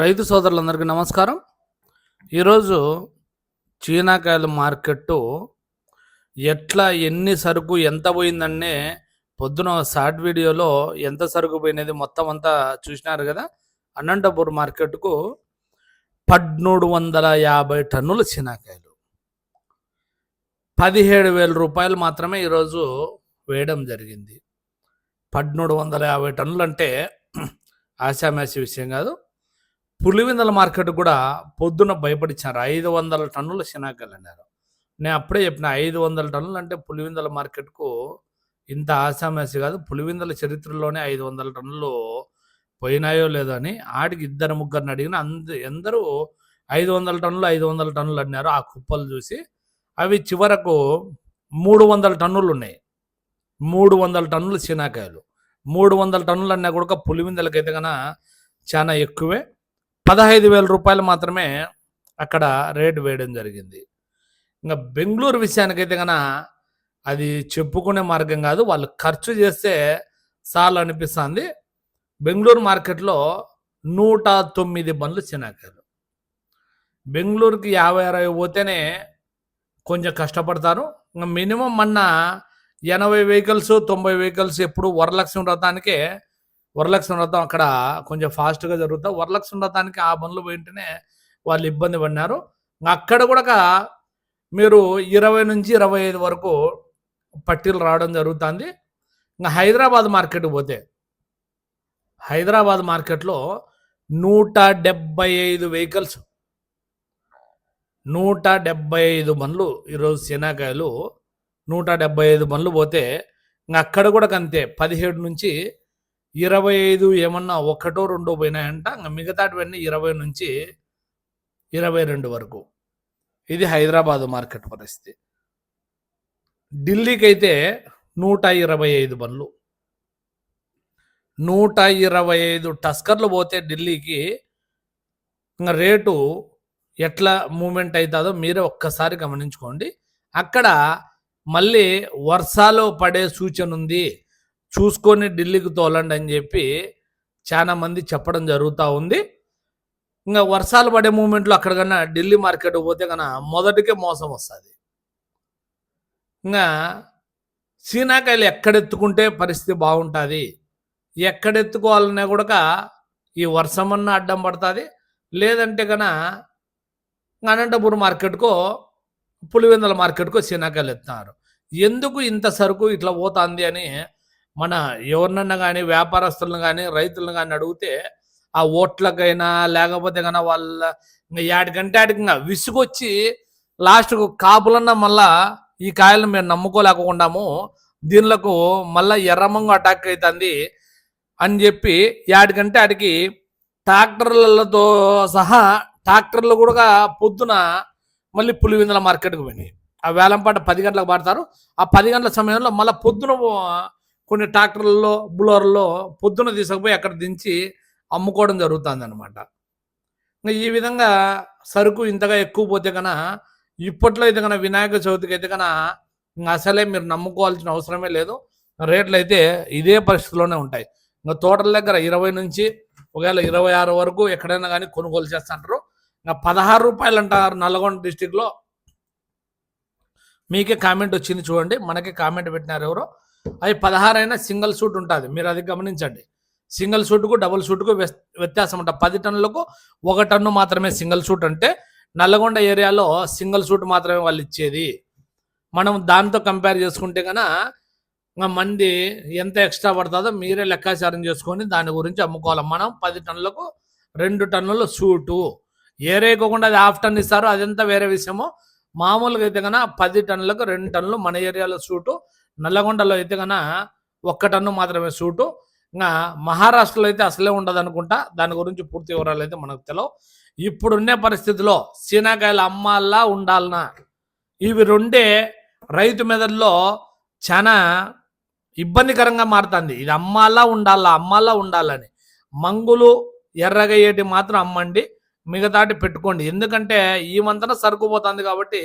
రైతు సోదరులందరికీ నమస్కారం. ఈరోజు చీనాకాయల మార్కెట్టు ఎట్లా ఎన్ని సరుకు ఎంత పోయిందనే పొద్దున షార్ట్ వీడియోలో ఎంత సరుకు పోయినది మొత్తం అంతా చూసినారు కదా. అనంతపూర్ మార్కెట్కు పద్మూడు వందల యాభై టన్నుల చీనాకాయలు. పదిహేడు వేల రూపాయలు మాత్రమే ఈరోజు వేయడం జరిగింది. పద్మూడు వందల యాభై టన్నులు అంటే ఆశామాసి విషయం కాదు. పులివెందల మార్కెట్ కూడా పొద్దున భయపడిచ్చారు. ఐదు వందల టన్నుల శనాకాయలు అన్నారు. నేను అప్పుడే చెప్పిన ఐదు వందల టన్నులు అంటే పులివెందల మార్కెట్కు ఇంత ఆశామాసి కాదు. పులివెందల చరిత్రలోనే ఐదు వందల టన్నులు పోయినాయో లేదో అని ఆడికి ఇద్దరు ముగ్గురిని అడిగిన అంద ఎందరూ ఐదు వందల టన్నులు ఐదు వందల టన్నులు అన్నారు. ఆ కుప్పలు చూసి అవి చివరకు మూడు వందల టన్నులు ఉన్నాయి. మూడు వందల టన్నులు శీనాకాయలు మూడు వందల టన్నులు అన్నా కూడా పులివిందలకైతే కన్నా చాలా ఎక్కువే. పదహైదు వేల రూపాయలు మాత్రమే అక్కడ రేటు వేయడం జరిగింది. ఇంకా బెంగళూరు విషయానికైతే కన్నా అది చెప్పుకునే మార్గం కాదు వాళ్ళు ఖర్చు చేస్తే చాలు అనిపిస్తుంది. బెంగళూరు మార్కెట్లో నూట తొమ్మిది బండ్లు చినాకాయలు. బెంగళూరుకి యాభై అరవై పోతేనే కొంచెం కష్టపడతారు. ఇంకా మినిమం మొన్న ఎనభై వెహికల్స్ తొంభై వెహికల్స్ ఎప్పుడు వరలక్ష్మి వ్రతానికే వరలక్ష్మి వ్రతం అక్కడ కొంచెం ఫాస్ట్గా జరుగుతా. వరలక్ష్మి వ్రతానికి ఆ బండ్లు వెంటనే వాళ్ళు ఇబ్బంది పడినారు. ఇంకా అక్కడ కూడా మీరు ఇరవై నుంచి ఇరవై ఐదు వరకు పట్టీలు రావడం జరుగుతుంది. ఇంకా హైదరాబాద్ మార్కెట్కి పోతే హైదరాబాద్ మార్కెట్లో నూట డెబ్బై ఐదు వెహికల్స్. నూట డెబ్బై ఐదు బండ్లు ఈరోజు శనాకాయలు నూట డెబ్బై ఐదు బండ్లు పోతే ఇంకా అక్కడ కూడా అంతే పదిహేడు నుంచి ఇరవై ఐదు ఏమన్నా ఒకటో రెండో పోయినాయంట. ఇంకా మిగతాటివన్నీ ఇరవై నుంచి ఇరవై రెండు వరకు. ఇది హైదరాబాద్ మార్కెట్ పరిస్థితి. ఢిల్లీకి అయితే నూట ఇరవై ఐదు బండ్లు. నూట ఇరవై ఐదు టస్కర్లు పోతే ఢిల్లీకి ఇంకా రేటు ఎట్లా మూమెంట్ అవుతుందో మీరే ఒక్కసారి గమనించుకోండి. అక్కడ మళ్ళీ వర్షాలు పడే సూచన ఉంది చూసుకొని ఢిల్లీకి తోలండి అని చెప్పి చాలా మంది చెప్పడం జరుగుతూ ఉంది. ఇంకా వర్షాలు పడే మూమెంట్లో అక్కడ కన్నా ఢిల్లీ మార్కెట్ పోతే కన్నా మొదటికే మోసం వస్తుంది. ఇంకా సీనాకాయలు ఎక్కడెత్తుకుంటే పరిస్థితి బాగుంటుంది. ఎక్కడెత్తుకోవాలన్నా కూడా ఈ వర్షం అన్న అడ్డం పడుతుంది. లేదంటే కన అనంతపురం మార్కెట్కో పులివెందల మార్కెట్కో సీనాకాయలు ఎత్తున్నారు ఎందుకు ఇంత సరుకు ఇట్లా పోతుంది అని మన ఎవరినన్నా కానీ వ్యాపారస్తులను కానీ రైతులను కానీ అడిగితే ఆ ఓట్లకైనా లేకపోతే కన్నా వాళ్ళ యాడి యాడికంటే ఆడికి ఇంకా విసుగొచ్చి లాస్ట్కు కాపులన్నా మళ్ళా ఈ కాయలను మేము నమ్ముకోలేకుండాము దీనిలకు మళ్ళా ఎర్రమంగు అటాక్ అవుతుంది అని చెప్పి యాడికంటే ఆడికి ట్రాక్టర్లతో సహా ట్రాక్టర్లు కూడా పొద్దున మళ్ళీ పులివిందల మార్కెట్కి పోయినాయి. ఆ వేలంపాట పది గంటలకు పాడతారు. ఆ పది గంటల సమయంలో మళ్ళీ పొద్దున కొన్ని ట్రాక్టర్లలో బులోర్లో పొద్దున తీసుకుపోయి అక్కడ దించి అమ్ముకోవడం జరుగుతుంది అనమాట ఈ విధంగా సరుకు ఇంతగా ఎక్కువ పోతే కన్నా ఇప్పట్లో అయితే కన్నా వినాయక చవితికి అయితే కన ఇంకా అసలే మీరు నమ్ముకోవాల్సిన అవసరమే లేదు. రేట్లు అయితే ఇదే పరిస్థితిలోనే ఉంటాయి. ఇంకా తోటల దగ్గర ఇరవై నుంచి ఒకవేళ ఇరవై ఆరు వరకు ఎక్కడైనా కానీ కొనుగోలు చేస్తుంటారు. ఇంకా పదహారు రూపాయలు అంటారు నల్గొండ డిస్టిక్లో. మీకే కామెంట్ వచ్చింది చూడండి. మనకి కామెంట్ పెట్టినారు ఎవరో. అవి పదహారు అయినా సింగిల్ సూట్ ఉంటుంది. మీరు అది గమనించండి. సింగిల్ సూట్కు డబుల్ సూట్కు వ్యత్యాసం ఉంటుంది. పది టన్నులకు ఒక టన్ను మాత్రమే సింగిల్ సూట్ అంటే నల్లగొండ ఏరియాలో సింగిల్ సూట్ మాత్రమే వాళ్ళు ఇచ్చేది. మనం దాంతో కంపేర్ చేసుకుంటే కనుక మంది ఎంత ఎక్స్ట్రా పడుతుందో మీరే లెక్కాచారం చేసుకొని దాని గురించి అమ్ముకోవాలి. మనం పది టన్నులకు రెండు టన్నుల సూటు ఏరేకోకుండా అది హాఫ్ టన్ ఇస్తారు అదంతా వేరే విషయము. మామూలుగా అయితే కన్నా పది టన్నులకు రెండు టన్నులు మన ఏరియాలో సూటు నల్లగొండలో అయితే కన్నా ఒక్క టన్ను మాత్రమే సూటు. ఇంకా మహారాష్ట్రలో అయితే అసలే ఉండదు అనుకుంటా దాని గురించి పూర్తి వివరాలు అయితే మనకు తెలవు. ఇప్పుడున్నే పరిస్థితిలో సీనాకాయలు అమ్మాలా ఉండాలనా? ఇవి రెండే రైతు మెదడులో చాలా ఇబ్బందికరంగా మారుతుంది. ఇది అమ్మాలా ఉండాలా అమ్మాలా ఉండాలని. మంగులు ఎర్రగా మాత్రం అమ్మండి. మిగతాటి పెట్టుకోండి. ఎందుకంటే ఈ మంతన సరుకు పోతుంది కాబట్టి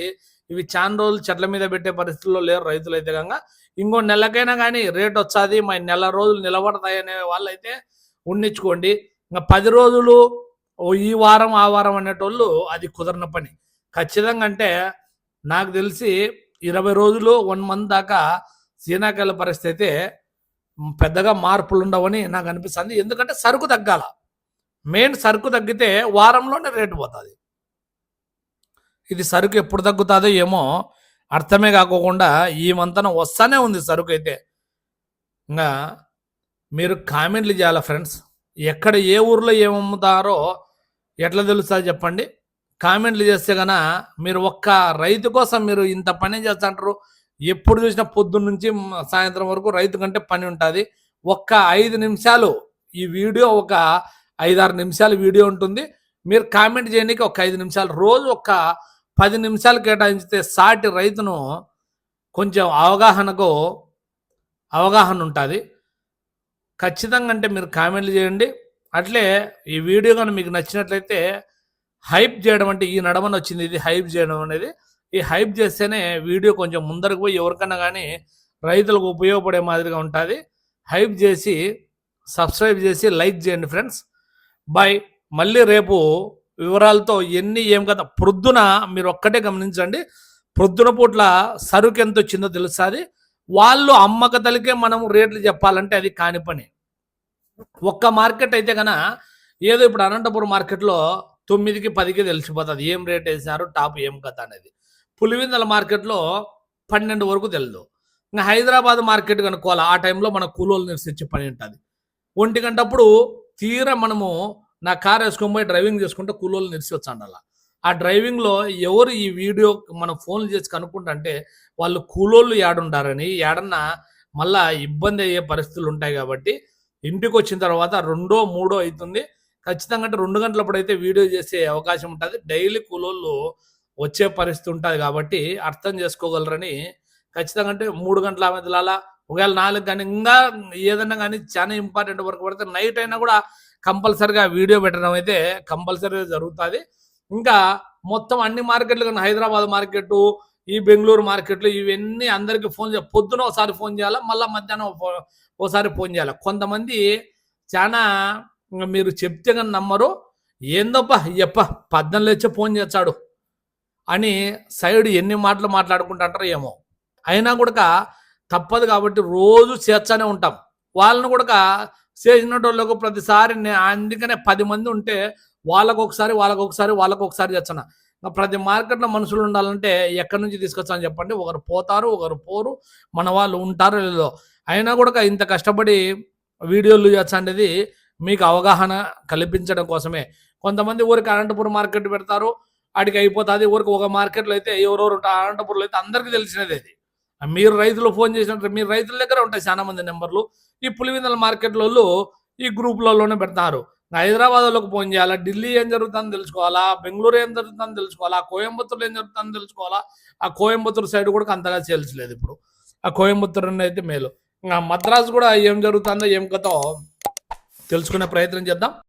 ఇవి చాలా రోజులు చెట్ల మీద పెట్టే పరిస్థితుల్లో లేరు రైతులు అయితే కనుక ఇంకో నెలకైనా కానీ రేట్ వచ్చాది మా నెల రోజులు నిలబడతాయనే వాళ్ళైతే ఉండించుకోండి ఇంకా పది రోజులు ఓ ఈ వారం ఆ వారం అనేటోళ్ళు అది కుదరని పని. ఖచ్చితంగా అంటే నాకు తెలిసి ఇరవై రోజులు వన్ మంత్ దాకా సీనాకాయల పరిస్థితి అయితే పెద్దగా మార్పులు ఉండవని నాకు అనిపిస్తుంది. ఎందుకంటే సరుకు తగ్గాల. మెయిన్ సరుకు తగ్గితే వారంలోనే రేటు పోతుంది. ఇది సరుకు ఎప్పుడు తగ్గుతుందో ఏమో అర్థమే కాకోకుండా ఈ మంతన వస్తానే ఉంది సరుకు అయితే ఇంకా మీరు కామెంట్లు చేయాలి ఫ్రెండ్స్? ఎక్కడ ఏ ఊర్లో ఏమమ్ముతారో ఎట్లా తెలుస్తుందో చెప్పండి? కామెంట్లు చేస్తే గన మీరు ఒక్క రైతు కోసం మీరు ఇంత పని చేస్తుంటారు. ఎప్పుడు చూసినా పొద్దున్న నుంచి సాయంత్రం వరకు రైతు కంటే పని ఉంటుంది. ఒక్క ఐదు నిమిషాలు ఈ వీడియో ఒక ఐదారు నిమిషాలు వీడియో ఉంటుంది. మీరు కామెంట్ చేయడానికి ఒక ఐదు నిమిషాలు. రోజు ఒక పది నిమిషాలు కేటాయించితే సాటి రైతును కొంచెం అవగాహనకు అవగాహన ఉంటుంది ఖచ్చితంగా అంటే మీరు కామెంట్లు చేయండి. అట్లే ఈ వీడియో కానీ మీకు నచ్చినట్లయితే హైప్ చేయడం అంటే ఈ నడమని వచ్చింది ఇది హైప్ చేయడం అనేది. ఈ హైప్ చేస్తేనే వీడియో కొంచెం ముందరకు పోయి ఎవరికన్నా కానీ రైతులకు ఉపయోగపడే మాదిరిగా ఉంటుంది. హైప్ చేసి సబ్స్క్రైబ్ చేసి లైక్ చేయండి ఫ్రెండ్స్. బాయ్. మళ్ళీ రేపు వివరాలతో ఎన్ని ఏం కదా ప్రొద్దున మీరు ఒక్కటే గమనించండి. ప్రొద్దున పూట్ల సరుకు ఎంత వచ్చిందో తెలుస్తుంది వాళ్ళు అమ్మకతలకే మనం రేట్లు చెప్పాలంటే అది కాని పని. ఒక్క మార్కెట్ అయితే కన ఏదో ఇప్పుడు అనంతపురం మార్కెట్లో తొమ్మిదికి పదికి తెలిసిపోతుంది. ఏం రేట్ వేసినారు? టాప్ ఏం కథ అనేది. పులివిందల మార్కెట్లో పన్నెండు వరకు తెలియదు ఇంకా హైదరాబాద్ మార్కెట్ కనుక్కోవాలి. ఆ టైంలో మన కూలోళ్ళు నివసించే పని ఉంటుంది ఒంటి గంటప్పుడు తీరా మనము నా కార్ వేసుకొని పోయి డ్రైవింగ్ చేసుకుంటే కూలోళ్ళు నిలిచి వచ్చాను అలా ఆ డ్రైవింగ్లో ఎవరు ఈ వీడియో మనం ఫోన్లు చేసి కనుక్కుంటే వాళ్ళు కూలోళ్ళు ఏడుండారని ఏడన్నా మళ్ళా ఇబ్బంది అయ్యే పరిస్థితులు ఉంటాయి కాబట్టి ఇంటికి వచ్చిన తర్వాత రెండో మూడో అవుతుంది ఖచ్చితంగా అంటే రెండు గంటలప్పుడు అయితే వీడియో చేసే అవకాశం ఉంటుంది. డైలీ కూలోళ్ళు వచ్చే పరిస్థితి ఉంటుంది కాబట్టి అర్థం చేసుకోగలరని ఖచ్చితంగా అంటే మూడు గంటల మధ్యలో ఒకవేళ నాలుగు కానీ ఇంకా ఏదైనా కానీ చాలా ఇంపార్టెంట్ వర్క్ పడితే నైట్ అయినా కూడా కంపల్సరిగా వీడియో పెట్టడం అయితే కంపల్సరీగా జరుగుతుంది. ఇంకా మొత్తం అన్ని మార్కెట్లు కానీ హైదరాబాద్ మార్కెట్ ఈ బెంగళూరు మార్కెట్లు ఇవన్నీ అందరికీ ఫోన్ చేయాలి. పొద్దున ఒకసారి ఫోన్ చేయాలి? మళ్ళీ మధ్యాహ్నం ఒకసారి ఫోన్ చేయాలి? కొంతమంది చాలా మీరు చెప్తే కానీ నమ్మరు. ఏందప్ప ఎప్ప పద్దెనిమిది లేచే ఫోన్ చేస్తాడు అని సైడ్ ఎన్ని మాటలు మాట్లాడుకుంటుంటారో ఏమో. అయినా కూడా తప్పదు కాబట్టి రోజు చేర్చానే ఉంటాం. వాళ్ళని కూడా చేసిన వాళ్ళకు ప్రతిసారి అందుకనే పది మంది ఉంటే వాళ్ళకు ఒకసారి వాళ్ళకు ఒకసారి వాళ్ళకు ఒకసారి చేస్తాను ప్రతి మార్కెట్లో మనుషులు ఉండాలంటే ఎక్కడి నుంచి తీసుకొచ్చాను చెప్పండి. ఒకరు పోతారు ఒకరు పోరు. మన వాళ్ళు ఉంటారో లేదో. అయినా కూడా ఇంత కష్టపడి వీడియోలు చేస్తాండేది మీకు అవగాహన కల్పించడం కోసమే. కొంతమంది ఊరికి అనంతపురం మార్కెట్ పెడతారు. ఆడికి అయిపోతుంది. ఊరికి ఒక మార్కెట్లో అయితే ఎవరెవరు ఉంటారు? అనంతపురంలో అయితే అందరికీ తెలిసినది అది. మీరు రైతులు ఫోన్ చేసినట్టు మీరు రైతుల దగ్గర ఉంటాయి చాలా మంది నెంబర్లు. ఈ పులివిందల మార్కెట్లలో ఈ గ్రూప్లలోనే పెడతారు. హైదరాబాద్లోకి ఫోన్ చేయాలా? ఢిల్లీ ఏం జరుగుతుందో తెలుసుకోవాలా? బెంగళూరు ఏం జరుగుతుందో తెలుసుకోవాలా? కోయంబత్తూరు ఏం జరుగుతుందో తెలుసుకోవాలా? ఆ కోయంబత్తూరు సైడ్ కూడా అంతగా చేయలేదు ఇప్పుడు. ఆ కోయంబత్తూరు అయితే మేలు. ఇంకా మద్రాసు కూడా ఏం జరుగుతుందో ఏం కథో తెలుసుకునే ప్రయత్నం చేద్దాం.